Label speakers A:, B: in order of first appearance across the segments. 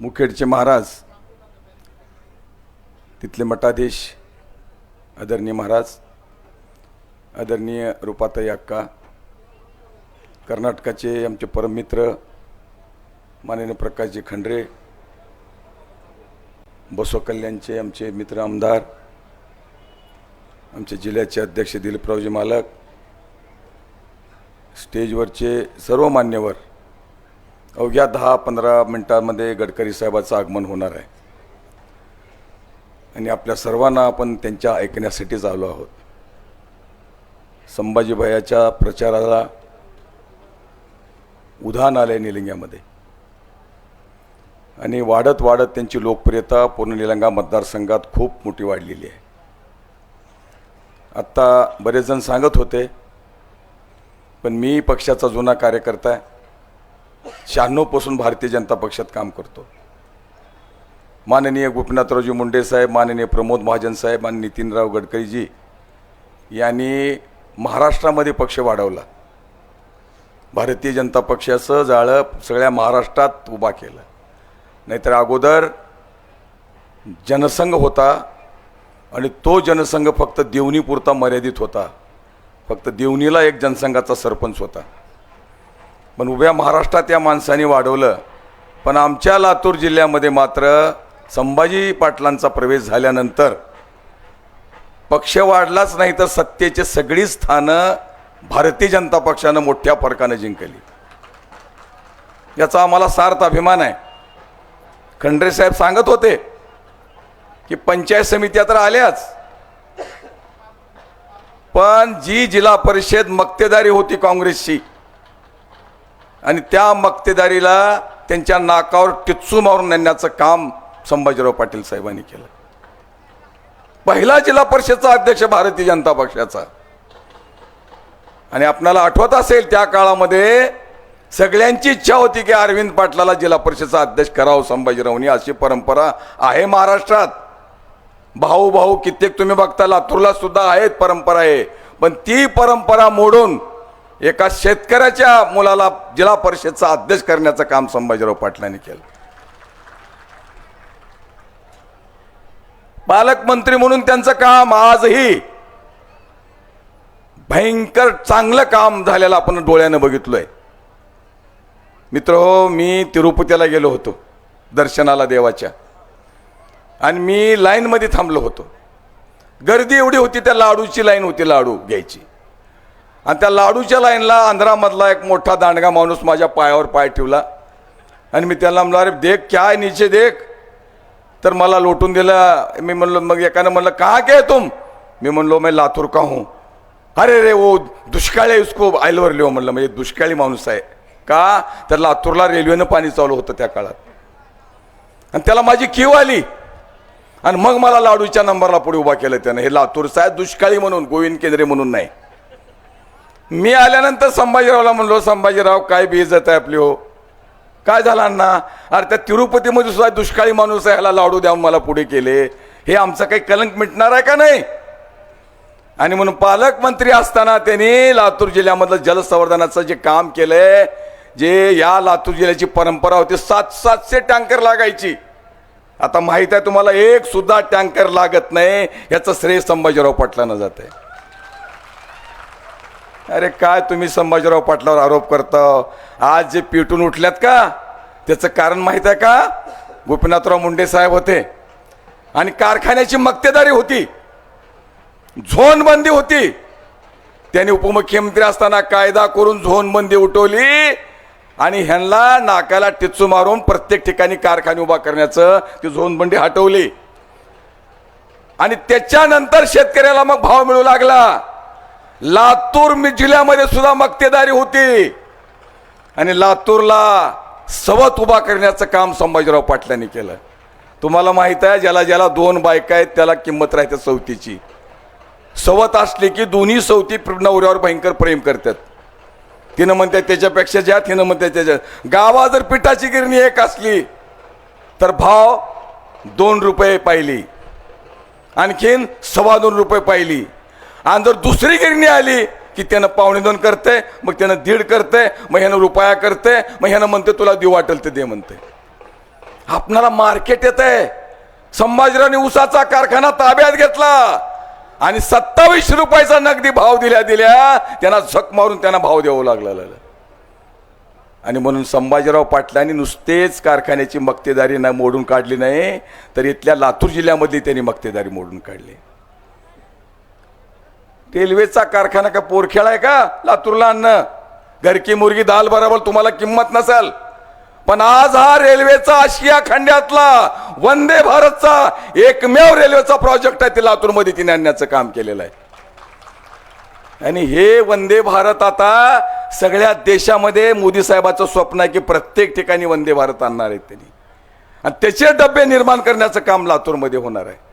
A: मुखेडचे महाराज तिथले मठाधीश आदरणीय महाराज आदरणीय रुपाताई अक्का कर्नाटकाचे आमचे परममित्र माननीय प्रकाशजी खंडरे बसव कल्याणचे आमचे मित्र आमदार आमचे जिल्ह्याचे अध्यक्ष दिलीपरावजी मालक स्टेजवरचे सर्व मान्यवर अवघ्या दहा पंधरा मिनटामध्ये गडकरी साहेबाचं आगमन होणार आहे. आणि आपल्या सर्वांना आपण त्यांच्या ऐकण्यासाठीच आलो आहोत. संभाजीभयाच्या प्रचाराला उधाण आले निलंग्यामध्ये. आणि वाढत वाढत त्यांची लोकप्रियता पूर्ण निलंगा मतदारसंघात खूप मोठी वाढलेली आहे. आत्ता बरेच जण सांगत होते पण मी पक्षाचा जुना कार्यकर्ता आहे. शहाण्णवपासून भारतीय जनता पक्षात काम करतो. माननीय गोपीनाथरावजी मुंडे साहेब माननीय प्रमोद महाजन साहेब आणि नितीनराव गडकरीजी यांनी महाराष्ट्रामध्ये पक्ष वाढवला. भारतीय जनता पक्षाचं जाळं सगळ्या महाराष्ट्रात उभा केलं. नाहीतर अगोदर जनसंघ होता आणि तो जनसंघ फक्त देवणीपुरता मर्यादित होता. फक्त देवणीला एक जनसंघाचा सरपंच होता. पण उभ्या महाराष्ट्रात या माणसाने वाढवलं. पण आमच्या लातूर जिल्ह्यामध्ये मात्र संभाजी पाटलांचा प्रवेश झाल्यानंतर पक्ष वाढलाच नाही तर सत्तेचे सगळी स्थानं भारतीय जनता पक्षानं मोठ्या फरकानं जिंकली. याचा आम्हाला सार्थ अभिमान आहे. खंडरे साहेब सांगत होते की पंचायत समित्या तर आल्याच. पण जी जिल्हा परिषद मक्तेदारी होती काँग्रेसची आणि त्या मक्तेदारीला त्यांच्या नाकावर टिच्चू मारून नेण्याचं काम संभाजीराव पाटील साहेबांनी केलं. पहिला जिल्हा परिषदचा अध्यक्ष भारतीय जनता पक्षाचा. आणि आपणाला आठवत असेल त्या काळामध्ये सगळ्यांची इच्छा होती की अरविंद पाटलाला जिल्हा परिषदचा अध्यक्ष करावं संभाजीरावनी. अशी परंपरा आहे महाराष्ट्रात. भाऊ भाऊ कित्येक तुम्ही बघता लातूरला सुद्धा आहेत परंपरा आहे. पण ती परंपरा मोडून एका शेतकऱ्याच्या मुलाला जिल्हा परिषदचा अध्यक्ष करण्याचं काम संभाजीराव पाटलांनी केलं. पालकमंत्री म्हणून त्यांचं काम आजही भयंकर चांगलं काम झालेलं आपण डोळ्यानं बघितलोय. मित्र हो मी तिरुपतीला गेलो होतो दर्शनाला देवाच्या. आणि मी लाईनमध्ये थांबलो होतो. गर्दी एवढी होती त्या लाडूची लाईन होती लाडू घ्यायची. आणि त्या लाडूच्या लाईनला आंध्रामधला एक मोठा दांडगा माणूस माझ्या पायावर पाय ठेवला. आणि मी त्याला म्हणलो अरे देख काय नीचे देख. तर मला लोटून दिलं. मी म्हणलो मग एकानं म्हणलं का के तुम? मी म्हणलो मी लातूर का हूँ. अरे रे ओ दुष्काळ आहे उसको आयलवर लिहो. म्हणलं म्हणजे दुष्काळी माणूस आहे. का? तर लातूरला रेल्वेनं पाणी चालू होतं त्या काळात. आणि त्याला माझी कीव आली. आणि मग मला लाडूच्या नंबरला पुढे उभा केलं त्यानं. हे लातूरचा आहे दुष्काळी म्हणून गोविंद केंद्रे म्हणून नाही. मी आल्यानंतर संभाजीरावला म्हणलो संभाजीराव काय बेइज्जत आहे आपली हो? काय झालं अण्णा? अरे त्या तिरुपतीमध्ये सुद्धा दुष्काळी माणूस आहे ह्याला लाडू द्यावून मला पुढे केले. हे आमचं काही कलंक मिटणार आहे का नाही? आणि म्हणून पालकमंत्री असताना त्यांनी लातूर जिल्ह्यामधलं जलसंवर्धनाचं जे काम केलंय जे या लातूर जिल्ह्याची परंपरा होती सात सातशे टँकर लागायची. आता माहीत आहे तुम्हाला एक सुद्धा टँकर लागत नाही याचं श्रेय संभाजीराव पाटलांना जात आहे अरे काय तुम्ही संभाजीराव पाटलावर आरोप करता? आज जे पेटून उठल्यात का? त्याचं कारण माहीत आहे का? गोपीनाथराव मुंडे साहेब होते. आणि कारखान्याची मक्तेदारी होती. झोनबंदी होती. त्यांनी उपमुख्यमंत्री असताना कायदा करून झोनबंदी उठवली. आणि ह्यांना नाकाला टिच्चू मारून प्रत्येक ठिकाणी कारखाने उभा करण्याचं ती झोनबंदी हटवली. आणि त्याच्यानंतर शेतकऱ्याला मग भाव मिळू लागला. लातूर जिल्ह्यामध्ये सुद्धा मक्तेदारी होती. आणि लातूरला सवत उभा करण्याचं काम संभाजीराव पाटलांनी केलं. तुम्हाला माहीत आहे ज्याला ज्याला दोन बायका आहेत त्याला किंमत राहते सवतीची. सवत असली की दोन्ही सवती नवऱ्यावर भयंकर प्रेम करतात. तिनं म्हणते त्याच्यापेक्षा ज्या तिनं म्हणते त्याच्या गावा जर पिठाची गिरणी एक असली तर भाव दोन रुपये पाहिली. आणखीन सव्वा दोन रुपये पाहिली. आणि जर दुसरी गिरणी आली की त्यानं पावणे दोन करते मग त्यानं दीड करते मग ह्यानं रुपया करते मग ह्यानं म्हणते तुला देऊ वाटेल ते दे म्हणते आपणाला मार्केट येत आहे संभाजीरावने उसाचा कारखाना ताब्यात घेतला. आणि सत्तावीस रुपयाचा नगदी भाव दिल्या दिल्या त्यांना झक मारून त्यांना भाव द्यावं लागला. आणि म्हणून संभाजीराव पाटलांनी नुसतेच कारखान्याची मक्तेदारी ना मोडून काढली नाही तर इथल्या लातूर जिल्ह्यामधली त्यांनी मक्तेदारी मोडून काढली. रेल्वेचा कारखाना का पोरखेळा आहे का? लातूरला आणणं घरकी मुर्गी दाल बरोबर तुम्हाला किंमत नसेल. पण आज हा रेल्वेचा आशिया खंड्यातला वंदे भारतचा एकमेव रेल्वेचा प्रोजेक्ट आहे ते लातूरमध्ये तिने आणण्याचं काम केलेलं आहे. आणि हे वंदे भारत आता सगळ्या देशामध्ये मोदी साहेबाचं स्वप्न आहे की प्रत्येक ठिकाणी वंदे भारत आणणार आहेत त्यांनी. आणि त्याचे डबे निर्माण करण्याचं काम लातूरमध्ये होणार आहे.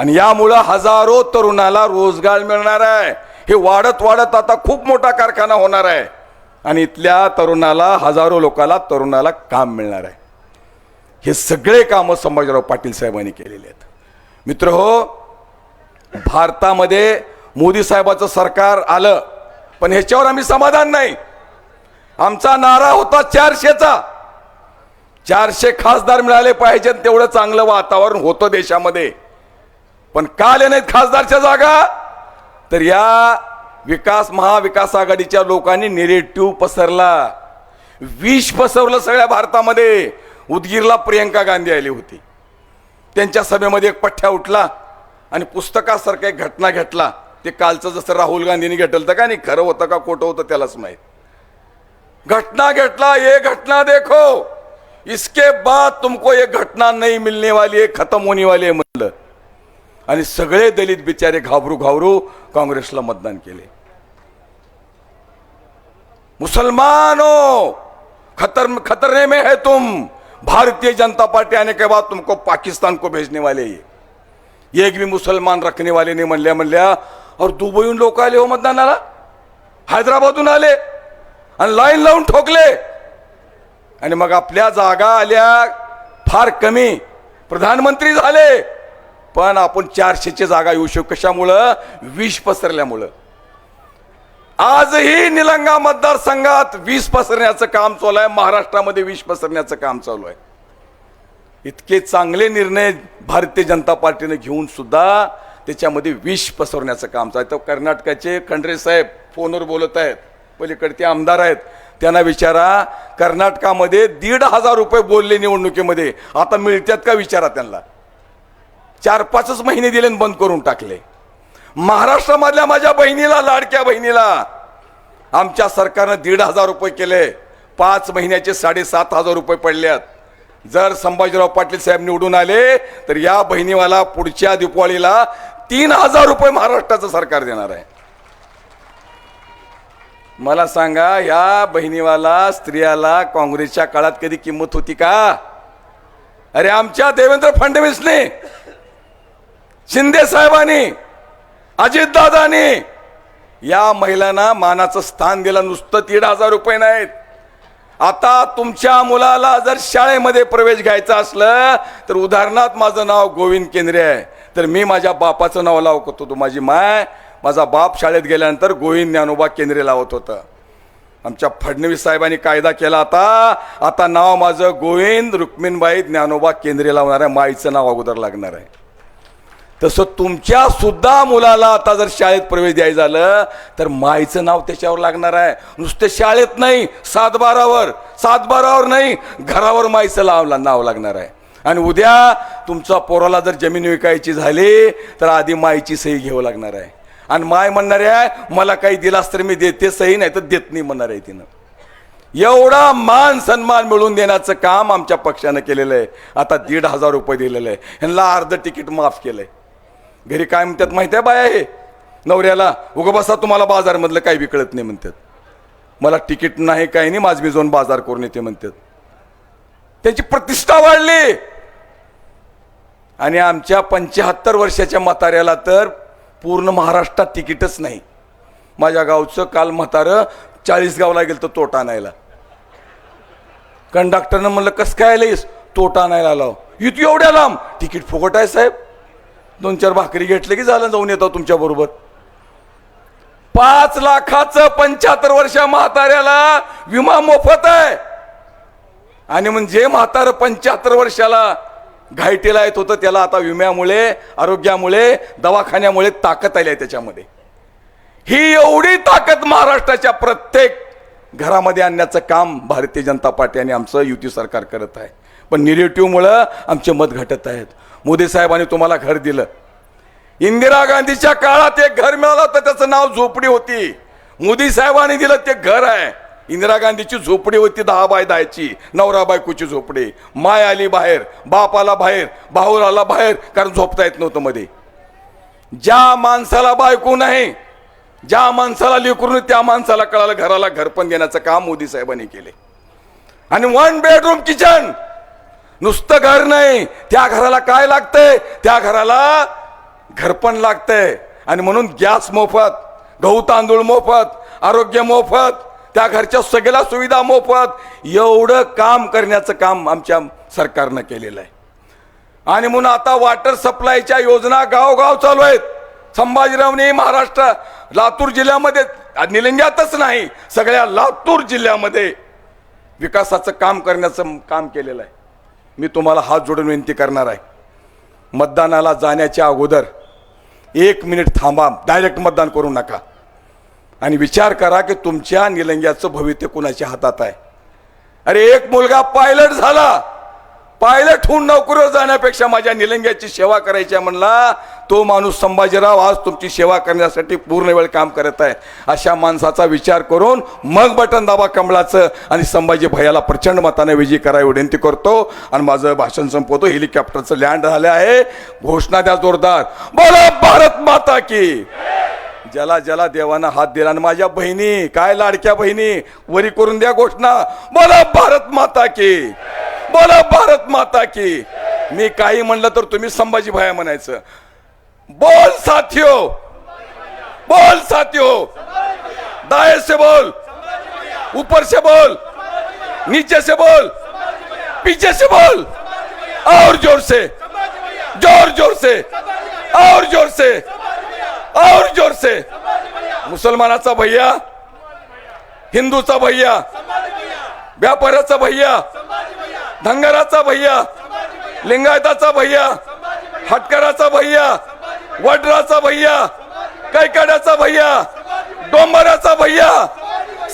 A: आणि यामुळं हजारो तरुणाला रोजगार मिळणार आहे. हे वाढत वाढत आता खूप मोठा कारखाना होणार आहे. आणि इथल्या तरुणाला हजारो लोकाला तरुणाला काम मिळणार आहे. हे सगळे कामं संभाजीराव पाटील साहेबांनी केलेले आहेत. मित्र हो भारतामध्ये मोदी साहेबाचं सरकार आलं पण ह्याच्यावर आम्ही समाधान नाही. आमचा नारा होता चारशेचा. चारशे खासदार मिळाले पाहिजेत तेवढं चांगलं वातावरण होतं देशामध्ये. पण का आले नाहीत खासदारच्या जागा तर या विकास महाविकास आघाडीच्या लोकांनी निरेटिव्ह पसरला. विष पसरलं सगळ्या भारतामध्ये. उदगीरला प्रियंका गांधी आली होती. त्यांच्या सभेमध्ये एक पठ्ठ्या उठला आणि पुस्तकासारखं एक घटना घेतला ते कालचं जसं राहुल गांधींनी घेतलं का नाही खरं होतं का खोटं होतं त्यालाच माहीत. घटना घेतला ये घटना देखो. इसके बाद तुमको ये घटना नहीं मिलने वाली है खतम होने वाली है म्हणलं. आणि सगळे दलित बिचारे घाबरू घाबरू काँग्रेसला मतदान केले. मुसलमानो खतर खतरने में है तुम. भारतीय जनता पार्टी आने के बाद तुमको पाकिस्तान को भेजने वाले ये. एक भी मुसलमान रखने वाले नहीं म्हणल्या म्हणल्या और दुबईहून लोक आले हो मतदानाला हैदराबादहून आले? आणि लाईन लावून ठोकले. आणि मग आपल्या जागा आल्या फार कमी. प्रधानमंत्री झाले. पण आपण चारशेची जागा येऊ शकू. कशामुळं? विष पसरल्यामुळं. आजही निलंगा मतदारसंघात विष पसरण्याचं काम चालू आहे. महाराष्ट्रामध्ये विष पसरण्याचं काम चालू आहे. इतके चांगले निर्णय भारतीय जनता पार्टीने घेऊन सुद्धा त्याच्यामध्ये विष पसरण्याचं काम चालू आहे. तर कर्नाटकाचे खंडरे साहेब फोनवर बोलत आहेत. पलीकडे ते आमदार आहेत. त्यांना विचारा कर्नाटकामध्ये दीड हजार रुपये बोलले निवडणुकीमध्ये. आता मिळतात का? विचारा त्यांना. चार पाचच महिने दिले बंद करून टाकले. महाराष्ट्रामधल्या माझ्या बहिणीला लाडक्या बहिणीला आमच्या सरकारनं दीड हजार रुपये केले. पाच महिन्याचे साडेसात हजार रुपये पडल्यात जर संभाजीराव पाटील साहेब निवडून आले तर या बहिणीवाला पुढच्या दिपावळीला तीन हजार रुपये महाराष्ट्राचं सरकार देणार आहे. मला सांगा या बहिणीवाला स्त्रियाला काँग्रेसच्या काळात कधी किंमत होती का? अरे आमच्या देवेंद्र फडणवीसने शिंदे साहेबांनी अजितदादांनी या महिलांना मानाचं स्थान दिलं. नुसतं दीड हजार रुपये नाहीत. आता तुमच्या मुलाला जर शाळेमध्ये प्रवेश घ्यायचा असलं तर उदाहरणार्थ माझं नाव गोविंद केंद्रे आहे. तर मी माझ्या बापाचं नाव लावत होतो. माझी माय माझा बाप शाळेत गेल्यानंतर गोविंद ज्ञानोबा केंद्रे लावत होतं. आमच्या फडणवीस साहेबांनी कायदा केला आता आता नाव माझं गोविंद रुक्मिणबाई ज्ञानोबा केंद्रे लावणार आहे माईचं नाव अगोदर लागणार आहे. तसं तुमच्या सुद्धा मुलाला आता जर शाळेत प्रवेश द्यायचं झालं तर माईचं नाव त्याच्यावर लागणार आहे. नुसतं शाळेत नाही सातबारावर सातबारावर नाही घरावर माईचं लाव नाव लागणार आहे. आणि उद्या तुमचा पोराला जर जमीन विकायची झाली तर आधी माईची सही घ्यावं लागणार आहे. आणि माय म्हणणार आहे मला काही दिलास तर मी देते सही नाही तर देत नाही म्हणणार आहे तिनं. एवढा मान सन्मान मिळवून देण्याचं काम आमच्या पक्षानं केलेलं आहे. आता दीड हजार रुपये दिलेलं आहे. ह्यांना अर्ध तिकीट माफ केलं आहे घरी काय म्हणतात माहिती आहे बाया हे? नवऱ्याला उगं बसा तुम्हाला बाजारमधलं काही विकळत नाही म्हणतात. मला तिकीट नाही काही नाही माझ मी जाऊन बाजार करून येते म्हणतात. त्यांची प्रतिष्ठा वाढली. आणि आमच्या पंच्याहत्तर वर्षाच्या म्हाताऱ्याला तर पूर्ण महाराष्ट्रात तिकीटच नाही. माझ्या गावचं काल म्हातारं चाळीस गावला गेलं तर तोटा आणायला. कंडक्टरनं म्हणलं कसं काय आलंयस तोटा आणायला लाव इथं एवढ्या लांब? तिकीट फुकट आहे साहेब. दोन चार भाकरी घेतले की झालं जाऊन येतो तुमच्या बरोबर. पाच लाखाचं पंच्याहत्तर वर्षा म्हाताऱ्याला विमा मोफत आहे. आणि म्हणजे म्हातारं पंच्याहत्तर वर्षाला घायटीला येत होतं त्याला आता विम्यामुळे आरोग्यामुळे दवाखान्यामुळे ताकद आली आहे त्याच्यामध्ये. ही एवढी ताकद महाराष्ट्राच्या प्रत्येक घरामध्ये आणण्याचं काम भारतीय जनता पार्टी आणि आमचं युती सरकार करत आहे. पण निगेटिव्हमुळं आमचे मत घटत आहेत. मोदी साहेबांनी तुम्हाला घर दिलं. इंदिरा गांधीच्या काळात एक घर मिळालं तर त्याचं नाव झोपडी होती. मोदी साहेबांनी दिलं ते घर आहे. इंदिरा गांधीची झोपडी होती दहा बाय दहाची नवरा बायकोची झोपडी. माय आली बाहेर बाप आला बाहेर भाऊर आला बाहेर कारण झोपता येत नव्हतं मध्ये. ज्या माणसाला बायको नाही ज्या माणसाला लेकरून त्या माणसाला कळालं घराला घर पण देण्याचं काम मोदी साहेबांनी केले. आणि वन बेडरूम किचन नुसतं घर नाही. त्या घराला काय लागतंय? त्या घराला घरपण लागतंय. आणि म्हणून गॅस मोफत गहू तांदूळ मोफत आरोग्य मोफत त्या घरच्या सगळ्या सुविधा मोफत एवढं काम करण्याचं काम आमच्या सरकारनं केलेलं आहे. आणि म्हणून आता वॉटर सप्लायच्या योजना गावगाव चालू आहेत. संभाजीरावने महाराष्ट्र लातूर जिल्ह्यामध्ये निलंग्यातच नाही सगळ्या लातूर जिल्ह्यामध्ये विकासाचं काम करण्याचं काम केलेलं आहे. मी तुम्हाला हात जोडून विनंती करणार आहे. मतदानाला जाण्याच्या अगोदर एक मिनिट थांबा डायरेक्ट मतदान करू नका. आणि विचार करा की तुमच्या निलंग्याचं भवित्य कुणाच्या हातात आहे? अरे एक मुलगा पायलट झाला. पायलट होऊन नोकरीवर जाण्यापेक्षा माझ्या निलंग्याची सेवा करायची म्हणला तो माणूस संभाजीराव आज तुमची सेवा करण्यासाठी पूर्ण वेळ काम करत आहे. अशा माणसाचा विचार करून मग बटन दाबा कमळाचं आणि संभाजी भैयाला प्रचंड मताने विजयी करावी विनंती करतो. आणि माझं भाषण संपवतो. हेलिकॉप्टरचं लँड झालं आहे. घोषणा द्या जोरदार. बोला भारत माता की. ज्याला ज्याला देवानं हात दिला आणि माझ्या बहिणी काय लाडक्या बहिणी वरी करून द्या घोषणा. बोला भारत माता की. बोला भारत माता की. मी काही म्हणलं तर तुम्ही संभाजी भाया म्हणायचं. बोल साथियो. बोल साथियो. दाएं से बोल. ऊपर से बोल. नीचे से बोल. पीछे से बोल. और जोर से जोर जोर से और जोर से और जोर से मुसलमानाचा भैया हिंदूचा भैया व्यापाऱ्याचा भैया धनगराचा भैया लिंगायताचा भैया हटकराचा भैया वडराचा भैया कैकड्याचा भैया डोंबराचा भैया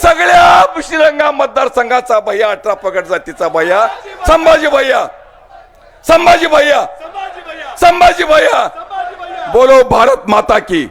A: सगळ्या श्रीरंगा मतदारसंघाचा भैया अठरा पगड जातीचा भैया संभाजी भैया संभाजी भैया संभाजी भैया बोलो भारत माता की।